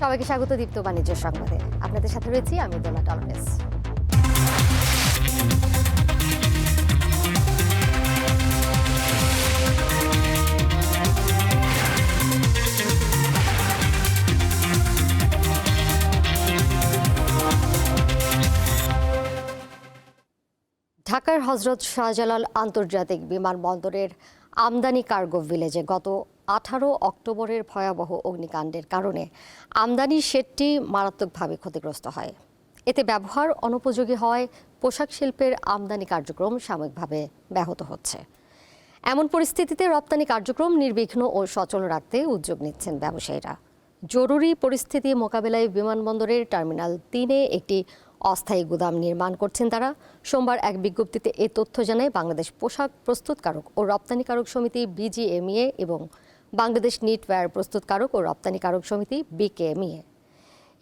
সবাইকে স্বাগত দীপ্ত বাণিজ্য সংবাদে। আপনাদের সাথে রয়েছি আমি দোলা টলমেস ঢাকার হজরত শাহজালাল আন্তর্জাতিক বিমানবন্দরের আমদানি কার্গো ভিলেজে গত আঠারো অক্টোবরের ভয়াবহ অগ্নিকাণ্ডের কারণে আমদানি শেডটি মারাত্মকভাবে ক্ষতিগ্রস্ত হয়। এতে ব্যবহার অনুপযোগী হওয়ায় পোশাক শিল্পের আমদানি কার্যক্রম সাময়িকভাবে ব্যাহত হচ্ছে। এমন পরিস্থিতিতে রপ্তানি কার্যক্রম নির্বিঘ্ন ও সচল রাখতে উদ্যোগ নিচ্ছেন ব্যবসায়ীরা। জরুরি পরিস্থিতি মোকাবেলায় বিমানবন্দরের টার্মিনাল তিনে একটি অস্থায়ী গুদাম নির্মাণ করছেন তারা। সোমবার এক বিজ্ঞপ্তিতে এ তথ্য জানায়, বাংলাদেশ পোশাক প্রস্তুতকারক ও রপ্তানিকারক সমিতি বিজিএমইএ এবং বাংলাদেশ নিটওয়্যার প্রস্তুতকারক ও রপ্তানিকারক সমিতি বিকেএমইএ।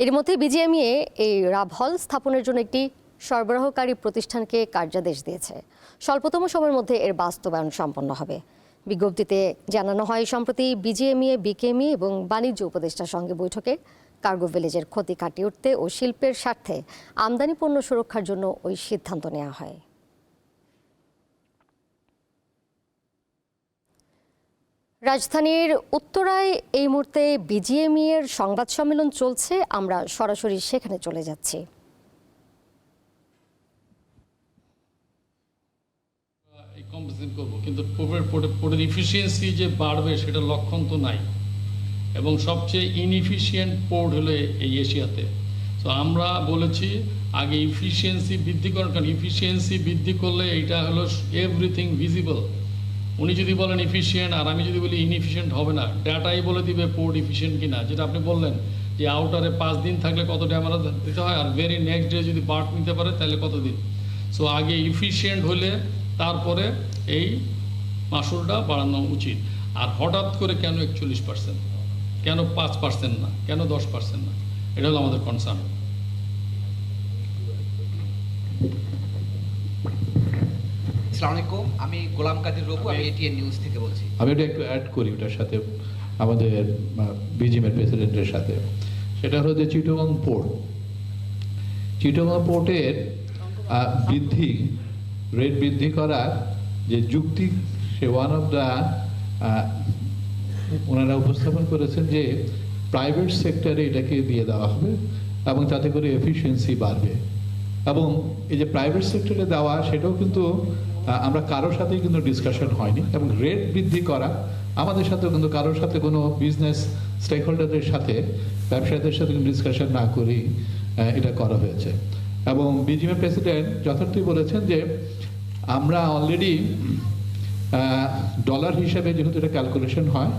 এর মধ্যে বিজিএমইএ এই রাভহল স্থাপনের জন্য একটি সরবরাহকারী প্রতিষ্ঠানকে কার্যাদেশ দিয়েছে। স্বল্পতম সময়ের মধ্যে এর বাস্তবায়ন সম্পন্ন হবে। বিজ্ঞপ্তিতে জানানো হয়, সম্প্রতি বিজিএমইএ বিকেএমই এবং বাণিজ্য উপদেষ্টার সঙ্গে বৈঠকে কার্গো ভিলেজের ক্ষতি কাটিয়ে উঠতে ও শিল্পের স্বার্থে আমদানি পণ্য সুরক্ষার জন্য ওই সিদ্ধান্ত নেওয়া হয়। রাজধানীর উত্তরায় এই মুহূর্তে বিজিএমই এর সংবাদ সম্মেলন চলছে। আমরা সরাসরি সেখানে চলে যাচ্ছি। করব, কিন্তু ইফিসিয়েন্সি যে বাড়বে সেটা লক্ষণ তো নাই। এবং সবচেয়ে ইনএফিসিয়েন্ট পোর্ট হলো এই এশিয়াতে। তো আমরা বলেছি আগে ইফিসিয়েন্সি বৃদ্ধি করার কারণ ইফিসিয়েন্সি বৃদ্ধি করলে এটা হলো এভরিথিং ভিজিবল উনি যদি বলেন ইফিসিয়েন্ট আর আমি যদি বলি ইনএফিসিয়েন্ট হবে না, ডাটাই বলে দিবে পোর্ট ইফিসিয়েন্ট কিনা, যেটা আপনি বললেন যে আউটারে পাঁচ দিন থাকলে কত ড্যামারেজ দিতে হয়, আর ভেরি নেক্সট ডে যদি বার্ট নিতে পারে তাহলে কত দিন? সো আগে ইফিসিয়েন্ট হলে তারপরে এই মাসুলটা বাড়ানো উচিত। আর হঠাৎ করে কেন একচল্লিশ পার্সেন্ট কেন পাঁচ পার্সেন্ট না? কেন দশ পার্সেন্ট না? এটা হলো আমাদের কনসার্ন আমি গোলাম কাদের রবু আমি এটিএন নিউজ থেকে বলছি। আমি ওটা একটু অ্যাড করি ওটার সাথে আমাদের বিজিএমের প্রেসিডেন্টের সাথে। সেটা হলো যে চিটগং পোর্ট চিটগং পোর্টের আহ, বৃদ্ধি রেট বৃদ্ধি করার যে যুক্তি সে ওয়ান অফ দ্য ওনারা উপস্থাপন করেছেন যে প্রাইভেট সেক্টরে এটাকে দিয়ে দেওয়া হবে এবং তাতে করে এফিসিয়েন্সি বাড়বে। এবং এই যে প্রাইভেট সেক্টরে দেওয়া সেটাও কিন্তু আমরা কারোর সাথেই কিন্তু ডিসকাশন হয়নি। এবং রেট বৃদ্ধি করা আমাদের সাথে কিন্তু কারোর সাথে কোনো বিজনেস স্টেক হোল্ডারদের সাথে ব্যবসায়ীদের সাথে কিন্তু ডিসকাশন না আহ, এটা করা হয়েছে। এবং বিজিএম প্রেসিডেন্ট যথার্থই বলেছেন যে আমরা অলরেডি ডলার হিসাবে যেহেতু এটা ক্যালকুলেশন হয়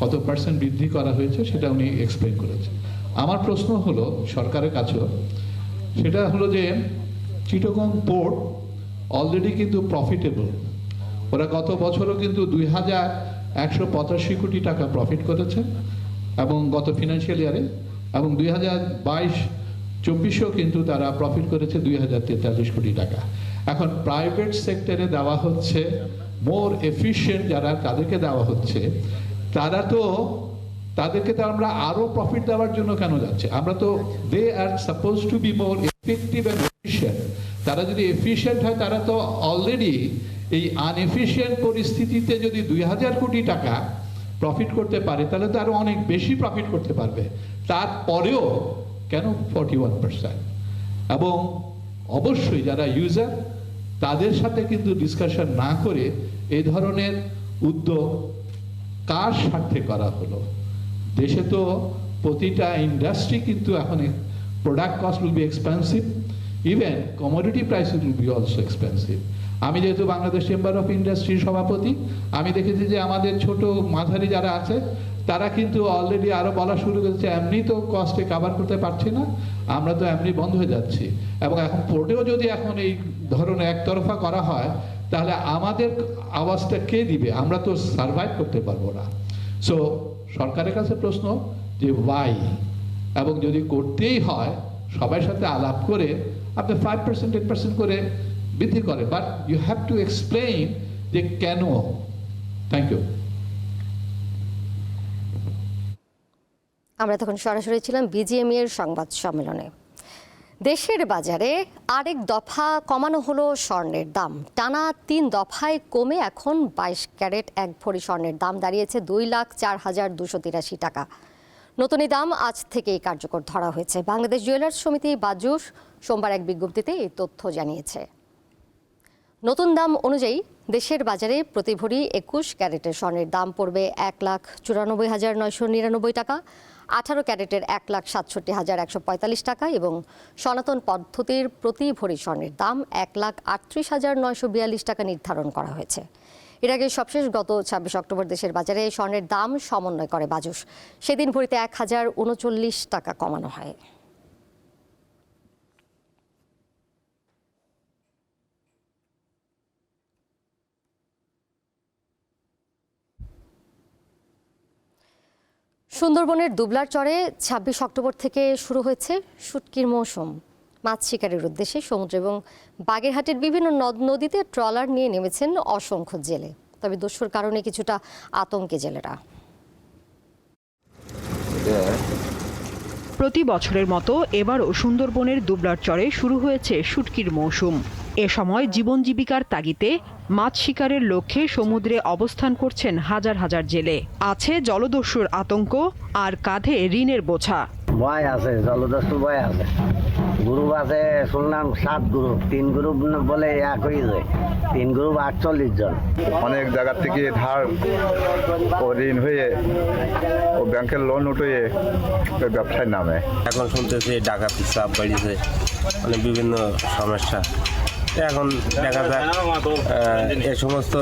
কত পার্সেন্ট বৃদ্ধি করা হয়েছে সেটা উনি এক্সপ্লেন করেছেন। আমার প্রশ্ন হলো সরকারের কাছেও, সেটা হলো যে চিটগং পোর্ট অলরেডি কিন্তু প্রফিটেবল ওরা গত বছরও কিন্তু দুই হাজার একশো পঁচাশি কোটি টাকা প্রফিট করেছে এবং গত ফিনান্সিয়াল ইয়ারে এবং দুই হাজার বাইশ চব্বিশেও কিন্তু তারা প্রফিট করেছে দুই হাজার তেতাল্লিশ কোটি টাকা। এখন প্রাইভেট সেক্টরে দেওয়া হচ্ছে মোর এফিশিয়েন্ট যারা তাদেরকে দেওয়া হচ্ছে তারা তো তাদেরকে তো আমরা আরও প্রফিট দেওয়ার জন্য কেন যাচ্ছে? আমরা তো they are suppose to be more effective and efficient তারা যদি এফিশিয়েন্ট হয়, তারা তো অলরেডি এই আনএফিশিয়েন্ট পরিস্থিতিতে যদি দুই হাজার কোটি টাকা প্রফিট করতে পারে, তাহলে তো আরও অনেক বেশি প্রফিট করতে পারবে। তারপরেও কেন ফর্টি ওয়ান পার্সেন্ট এবং অবশ্যই যারা ইউজার তাদের সাথে কিন্তু ডিসকাশন না করে এই ধরনের উদ্যোগ কার স্বার্থে করা হলো? দেশে তো প্রতিটা ইন্ডাস্ট্রি কিন্তু এখন product cost will be expensive even commodity price will be also expensive আমি যেহেতু বাংলাদেশ চেম্বার অফ ইন্ডাস্ট্রির সভাপতি, আমি দেখেছি যে আমাদের ছোট মাঝারি যারা আছে, তারা কিন্তু অলরেডি আরও বলা শুরু করেছে, এমনি তো কস্টে কাভার করতে পারছি না, আমরা তো এমনি বন্ধ হয়ে যাচ্ছি। এবং এখন পোর্টেও যদি এখন এই ধরনের একতরফা করা হয় তাহলে আমাদের আওয়াজটা কে দিবে? আমরা তো সার্ভাইভ করতে পারব না। সো সরকারের কাছে প্রশ্ন যে ওয়াই এবং যদি করতেই হয় সবার সাথে আলাপ করে আপনি ফাইভ পার্সেন্ট টেন পার্সেন্ট করে বৃদ্ধি করে but you have to explain যে কেন? থ্যাংক ইউ আমরা তখন সরাসরি ছিলাম বিজিএমই এর সংবাদ সম্মেলনে। দেশের বাজারে আরেক দফা কমানো হলো স্বর্ণের দাম। টানা তিন দফায় কমে এখন বাইশ ক্যারেট এক ভরি স্বর্ণের দাম দাঁড়িয়েছে দুই লাখ চার হাজার দুশো তিরাশি টাকা। নতুন দাম আজ থেকেই কার্যকর ধরা হয়েছে। বাংলাদেশ জুয়েলার্স সমিতি বাজুস সোমবার এক বিজ্ঞপ্তিতে এই তথ্য জানিয়েছে। নতুন দাম অনুযায়ী দেশের বাজারে প্রতি ভরি একুশ ক্যারেটের স্বর্ণের দাম পড়বে এক লাখ চুরানব্বই হাজার নয়শো নিরানব্বই টাকা। আঠারো ক্যারেটের এক লাখ সাতষট্টি হাজার একশো পঁয়তাল্লিশ টাকা এবং সনাতন পদ্ধতির প্রতি ভরি স্বর্ণের দাম এক লাখ আটত্রিশ হাজার নয়শো বিয়াল্লিশ টাকা নির্ধারণ করা হয়েছে। এর আগে সবশেষ গত ছাব্বিশ অক্টোবর দেশের বাজারে স্বর্ণের দাম সমন্বয় করে বাজুস। সেদিন ভরিতে এক হাজার উনচল্লিশ টাকা কমানো হয়। সুন্দরবনের দুবলার চরে ছাব্বিশ অক্টোবর থেকে শুরু হয়েছে শুটকির মৌসুম। মাছ শিকারের উদ্দেশ্যে সমুদ্র এবং বাগেরহাটের বিভিন্ন নদ নদীতে ট্রলার নিয়ে নেমেছেন অসংখ্য জেলে। তবে দস্যুর কারণে কিছুটা আতঙ্কে জেলেরা। প্রতি বছরের মতো এবারও সুন্দরবনের দুবলার চরে শুরু হয়েছে শুটকির মৌসুম। এ সময় জীবন জীবিকার তাগিতে মাছ শিকারের লক্ষ্যে সমুদ্রে অবস্থান করছেন হাজার হাজার জেলে। আছে জলদস্যুর আতঙ্ক আর কাঁধে ঋণের বোঝা। ভয় আছে জলদস্যু ভয় আছে। গ্রুপ আছে শুনলাম সাত গ্রুপ তিন গ্রুপ বলে এক হয়ে যায়। তিন গ্রুপ আটচল্লিশ জন। অনেক জায়গা থেকে ধার ও ঋণ হয়ে ও ব্যাংকের লোন উঠে ওই ব্যবসায় নামে। এখন শুনতেছি ডাকাতি চাপ বাড়িছে মানে বিভিন্ন সমস্যা। এখন দেখা যাক এ সমস্ত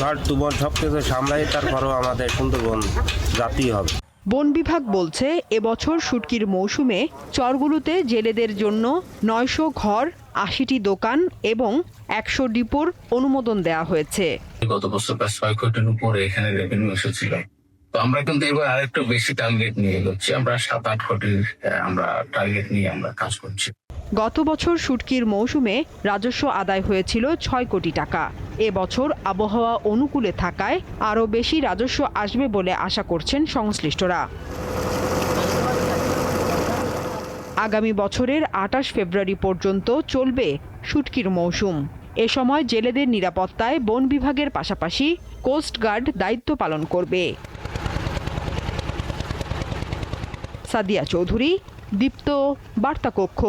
ঝড় তুবন সব কিছু সামলাই তারপরেও আমাদের সুন্দরবন জাতি হবে। বন বিভাগ বলছে, এবছর শুটকির মৌসুমে চরগুলোতে জেলেদের জন্য নয়শো ঘর, আশিটি দোকান এবং একশো ডিপোর অনুমোদন দেওয়া হয়েছে। গত বছর প্রায় ছয় কোটির উপরে এখানে রেভিনিউ এসেছিল। তো আমরা কিন্তু এবার আরেকটু বেশি টার্গেট নিয়ে এগোচ্ছি। আমরা সাত আট কোটির আমরা টার্গেট নিয়ে আমরা কাজ করছি। গত বছর শুটকির মৌসুমে রাজস্ব আদায় হয়েছিল ছয় কোটি টাকা। এবছর আবহাওয়া অনুকূলে থাকায় আরও বেশি রাজস্ব আসবে বলে আশা করছেন সংশ্লিষ্টরা। আগামী বছরের আটাশ ফেব্রুয়ারি পর্যন্ত চলবে শুটকির মৌসুম। এ সময় জেলেদের নিরাপত্তায় বন বিভাগের পাশাপাশি কোস্টগার্ড দায়িত্ব পালন করবে। সাদিয়া চৌধুরী, দীপ্ত, বার্তাকক্ষ।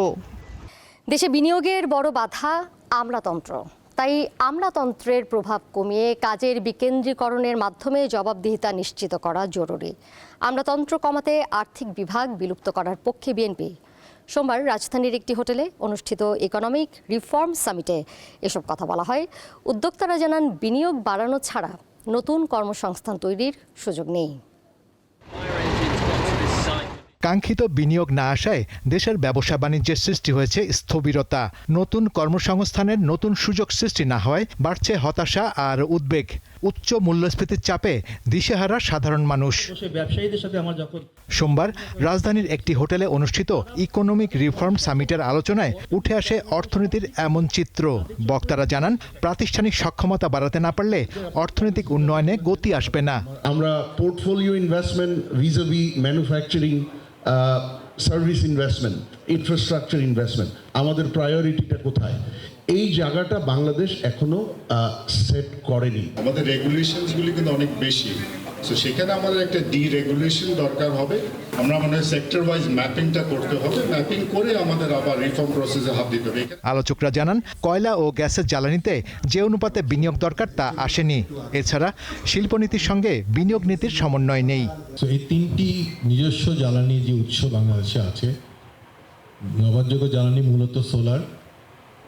দেশে বিনিয়োগের বড় বাধা আমলাতন্ত্র। তাই আমলাতন্ত্রের প্রভাব কমিয়ে কাজের বিকেন্দ্রীকরণের মাধ্যমে জবাবদিহিতা নিশ্চিত করা জরুরি। আমলাতন্ত্র কমাতে আর্থিক বিভাগ বিলুপ্ত করার পক্ষে বিএনপি। সোমবার রাজধানীর একটি হোটেলে অনুষ্ঠিত ইকোনমিক রিফর্ম সামিটে এসব কথা বলা হয়। উদ্যোক্তারা জানান, বিনিয়োগ বাড়ানো ছাড়া নতুন কর্মসংস্থান তৈরির সুযোগ নেই। কাঙ্ক্ষিত বিনিয়োগ না আসায় দেশের ব্যবসা বাণিজ্যের সৃষ্টি হয়েছে স্থবিরতা। নতুন কর্মসংস্থানের নতুন সুযোগ সৃষ্টি না হয় বাড়ছে হতাশা আর উদ্বেগ। উচ্চ মূল্যস্ফীতির চাপে দিশেহারা সাধারণ মানুষ। সোমবার রাজধানীর একটি হোটেলে অনুষ্ঠিত ইকোনমিক রিফর্ম সামিটের আলোচনায় উঠে আসে অর্থনীতির এমন চিত্র। বক্তারা জানান প্রাতিষ্ঠানিক সক্ষমতা বাড়াতে না পারলে অর্থনৈতিক উন্নয়নে গতি আসবে না। আমরা portfolio investment vis-a-vis manufacturing service investment infrastructure investment আমাদের প্রায়োরিটিটা কোথায়? এই জায়গাটা বাংলাদেশ এখনও সেট করেনি। আমাদের রেগুলেশনসগুলি কিন্তু অনেক বেশি। সো সেখানে আমাদের একটা ডি রেগুলেশন দরকার হবে। আমরা মনে হয় সেক্টর ওয়াইজ ম্যাপিংটা করতে হবে। ম্যাপিং করে আমাদের আবার রিফর্ম প্রসেসে হাত দিতে হবে। আলোচকরা জানান কয়লা ও গ্যাসের জ্বালানিতে যে অনুপাতে বিনিয়োগ দরকার তা আসেনি। এছাড়া শিল্পনীতির সঙ্গে বিনিয়োগ নীতির সমন্বয় নেই। তো এই তিনটি নিজস্ব জ্বালানি যে উৎস বাংলাদেশে আছে নবায়নযোগ্য জ্বালানি মূলত সোলার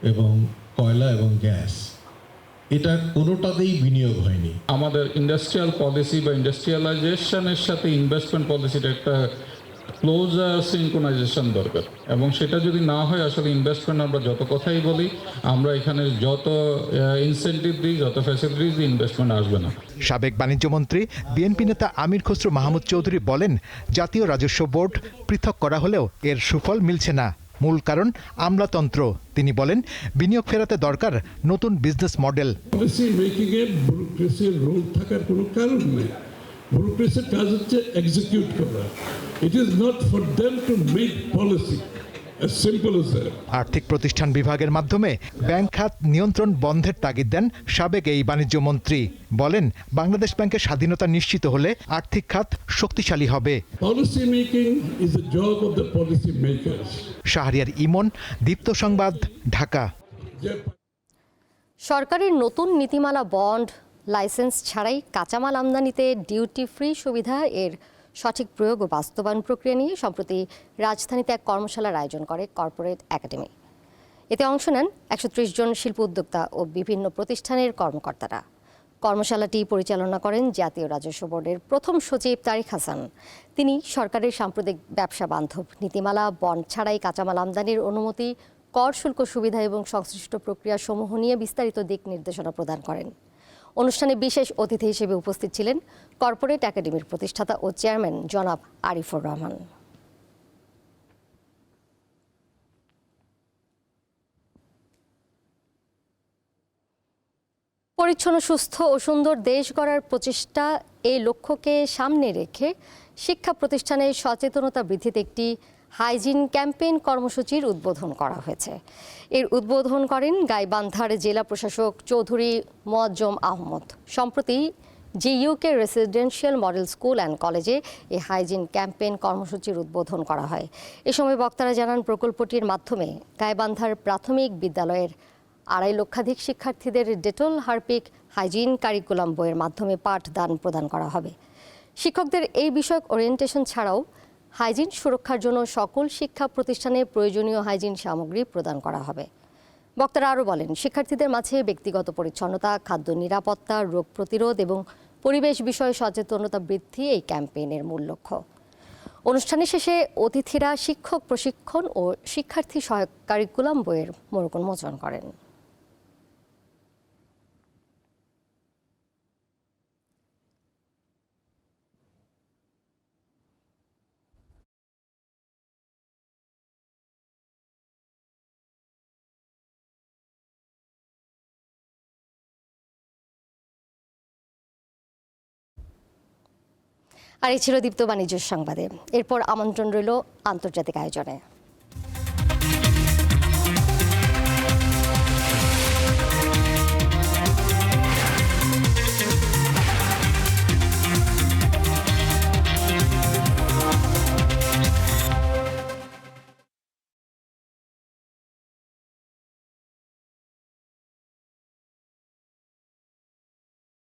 এবং কয়লা এবং গ্যাস এটা কোনোটাতেই বিনিয়োগ হয়নি। আমাদের ইন্ডাস্ট্রিয়াল পলিসি বা ইন্ডাস্ট্রিয়ালাইজেশনের সাথে ইনভেস্টমেন্ট পলিসিটা একটা ক্লোজার সিনক্রোনাইজেশন দরকার। এবং সেটা যদি না হয় আসলে ইনভেস্টমেন্ট আমরা যত কথাই বলি আমরা এখানে যত ইনসেন্টিভ দিই যত ফ্যাসিলিটিস দিই ইনভেস্টমেন্ট আসবে না। সাবেক বাণিজ্যমন্ত্রী বিএনপি নেতা আমির খসরু মাহমুদ চৌধুরী বলেন জাতীয় রাজস্ব বোর্ড পৃথক করা হলেও এর সুফল মিলছে না। মূল কারণ আমলাতন্ত্র। তিনি বলেন, বিনিয়োগ ফেরাতে দরকার নতুন বিজনেস মডেল। রোল থাকার কোনো কারণ নেই। ব্যুরোক্রেসির কাজ হচ্ছে এক্সিকিউট করা। It is not for them to make policy আর্থিক প্রতিষ্ঠান বিভাগের মাধ্যমে ব্যাংক খাত নিয়ন্ত্রণ বন্ধের তাগিদ দেন সাবেক এই বাণিজ্য মন্ত্রী। বলেন বাংলাদেশ ব্যাংকের স্বাধীনতা নিশ্চিত হলে আর্থিক খাত শক্তিশালী হবে। শাহরিয়ার ইমন দীপ্ত সংবাদ ঢাকা। সরকারের নতুন নীতিমালা বন্ড লাইসেন্স ছাড়াই কাঁচামাল আমদানিতে ডিউটি ফ্রি সুবিধা এর সঠিক প্রয়োগ ও বাস্তবায়ন প্রক্রিয়া নিয়ে সম্প্রতি রাজধানীতে এক কর্মশালার আয়োজন করে কর্পোরেট একাডেমি এতে অংশ নেন একশো ত্রিশ জন শিল্প উদ্যোক্তা ও বিভিন্ন প্রতিষ্ঠানের কর্মকর্তারা। কর্মশালাটি পরিচালনা করেন জাতীয় রাজস্ব বোর্ডের প্রথম সচিব তারিক হাসান। তিনি সরকারের সাম্প্রতিক ব্যবসা বান্ধব নীতিমালা বন্ড ছাড়াই কাঁচামাল আমদানির অনুমতি, কর শুল্ক সুবিধা এবং সংশ্লিষ্ট প্রক্রিয়া সমূহ নিয়ে বিস্তারিত দিক নির্দেশনা প্রদান করেন। অনুষ্ঠানে বিশেষ অতিথি হিসেবে উপস্থিত ছিলেন কর্পোরেট একাডেমির প্রতিষ্ঠাতা ও চেয়ারম্যান জনাব আরিফুর রহমান। পরিচ্ছন্ন, সুস্থ ও সুন্দর দেশ গড়ার প্রচেষ্টা এই লক্ষ্যকে সামনে রেখে শিক্ষা প্রতিষ্ঠানে সচেতনতা বৃদ্ধিতে একটি হাইজিন ক্যাম্পেইন কর্মসূচির উদ্বোধন করা হয়েছে। এর উদ্বোধন করেন গাইবান্ধার জেলা প্রশাসক চৌধুরী মোয়াজ্জম আহমদ। সম্প্রতি GUK residential model school and কলেজে এই হাইজিন ক্যাম্পেইন কর্মসূচির উদ্বোধন করা হয়। এ সময় বক্তারা জানান, প্রকল্পটির মাধ্যমে গাইবান্ধার প্রাথমিক বিদ্যালয়ের আড়াই লক্ষাধিক শিক্ষার্থীদের ডেটল হারপিক হাইজিন কারিকুলাম বইয়ের মাধ্যমে পাঠদান প্রদান করা হবে। শিক্ষকদের এই বিষয়ক ওরিয়েন্টেশন ছাড়াও হাইজিন সুরক্ষার জন্য সকল শিক্ষা প্রতিষ্ঠানে প্রয়োজনীয় হাইজিন সামগ্রী প্রদান করা হবে। বক্তারা আরও বলেন, শিক্ষার্থীদের মাঝে ব্যক্তিগত পরিচ্ছন্নতা, খাদ্য নিরাপত্তা, রোগ প্রতিরোধ এবং পরিবেশ বিষয়ে সচেতনতা বৃদ্ধি এই ক্যাম্পেইনের মূল লক্ষ্য। অনুষ্ঠানে শেষে অতিথিরা শিক্ষক প্রশিক্ষণ ও শিক্ষার্থী সহায়ক কারিকুলাম বইয়ের মোড়ক উন্মোচন করেন। আর এই ছিল দীপ্ত বাণিজ্য সংবাদে। এরপর আমন্ত্রণ রইল আন্তর্জাতিক আয়োজনে।